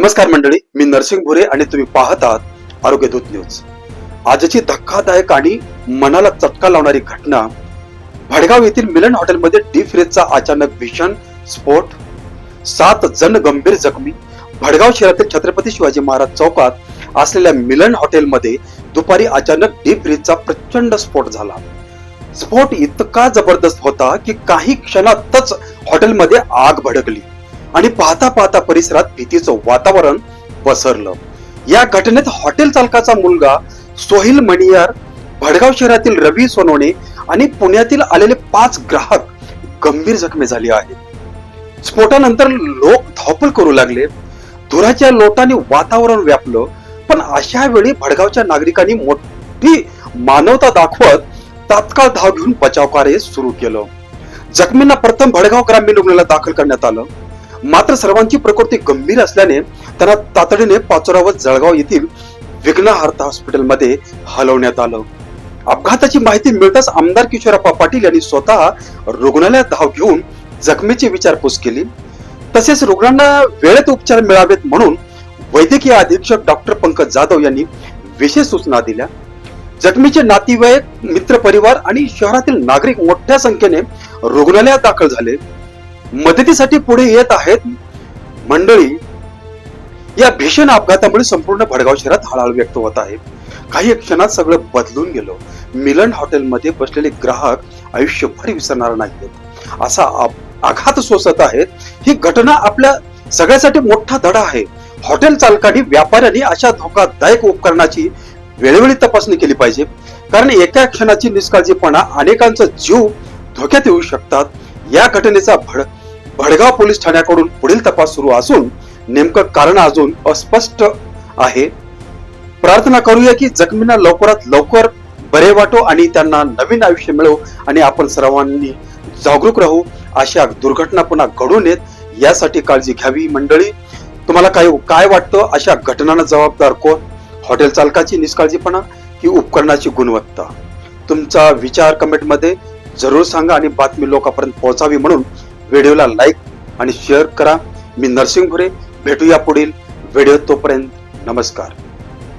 नमस्कार मंडळी मी नरसिंग भुरे आणि तुम्ही पाहत आहात आरोग्यदूत न्यूज. आजची धक्कादायक आणि मनाला चटका लावणारी घटना भडगाव येथील मिलन हॉटेलमध्ये डी फ्रीजचा अचानक भीषण स्फोट. सात जण गंभीर जखमी. भडगाव शहरातील छत्रपती शिवाजी महाराज चौकात असलेल्या मिलन हॉटेलमध्ये दुपारी अचानक डी फ्रीजचा प्रचंड स्फोट झाला. स्फोट इतका जबरदस्त होता की काही क्षणातच हॉटेलमध्ये आग भडकली. आणि पाहता पाहता परिसरात भीतीचं वातावरण पसरलं. या घटनेत हॉटेल चालकाचा मुलगा सोहिल मणियार भडगाव शहरातील रवी सोनवणे आणि पुण्यातील आलेले पाच ग्राहक गंभीर जखमी झाले आहेत. स्फोटानंतर लोक धावपळ करू लागले. धुराच्या लोटाने वातावरण व्यापलं पण अशा वेळी भडगावच्या नागरिकांनी मोठी मानवता दाखवत तात्काळ धाव घेऊन बचाव कार्य सुरू केलं. जखमींना प्रथम भडगाव ग्रामीण रुग्णालयात दाखल करण्यात आलं. मात्र सर्वांची प्रकृती गंभीर असल्याने त्यांना तातडीने पाचोरा व जळगाव येथील विघ्नहार्ता हॉस्पिटलमध्ये हलवण्यात आलं. अपघाताची माहिती मिळताच आमदार किशोरप्पा पाटील यांनी स्वतः रुग्णालयात धाव घेऊन जखमीची विचारपूस केली. तसेच रुग्णांना वेळेत उपचार मिळावेत म्हणून वैद्यकीय अधीक्षक डॉक्टर पंकज जाधव यांनी विशेष सूचना दिल्या. जखमीचे नातेवाईक मित्र परिवार आणि शहरातील नागरिक मोठ्या संख्येने रुग्णालयात दाखल झाले. मदतीसाठी पुढे येत आहेत. मंडळी या भीषण अपघातामुळे संपूर्ण भडगाव शहरात हळहळ व्यक्त होत आहे. काही क्षणात सगळं बदलून गेलो. मिलन हॉटेलमध्ये बसलेले ग्राहक आयुष्यभर विसरणार नाहीत. असा आघात सोसत आहेत ही घटना आपल्या सगळ्यासाठी मोठा धडा आहे. हॉटेल चालकांनी व्यापाऱ्यांनी अशा धोकादायक उपकरणाची वेळोवेळी तपासणी केली पाहिजे. कारण एका क्षणाची निष्काळजीपणा अनेकांचा जीव धोक्यात येऊ शकतात. या घटनेचा भड भडगाव पोलीस ठाण्याकडून पुढील तपास सुरू असून नेमकं कारण अजून अस्पष्ट आहे. प्रार्थना करूया की जखमींना लवकरात लवकर बरे वाटो आणि त्यांना नवीन आयुष्य मिळो आणि आपण सर्वांनी जागरूक राहू. अशा दुर्घटना पुन्हा घडू नयेत यासाठी काळजी घ्यावी मंडळी. तुम्हाला काय काय वाटतं? अशा घटनांना जबाबदार कोण? हॉटेल चालकाची निष्काळजीपणा की उपकरणाची गुणवत्ता? तुमचा विचार कमेंटमध्ये जरूर सांगा आणि बातमी लोकांपर्यंत पोहोचावी म्हणून व्हिडिओला लाईक आणि शेअर करा. मी नरसिंग भुरे भेटूया पुढील व्हिडिओ तोपर्यंत. नमस्कार.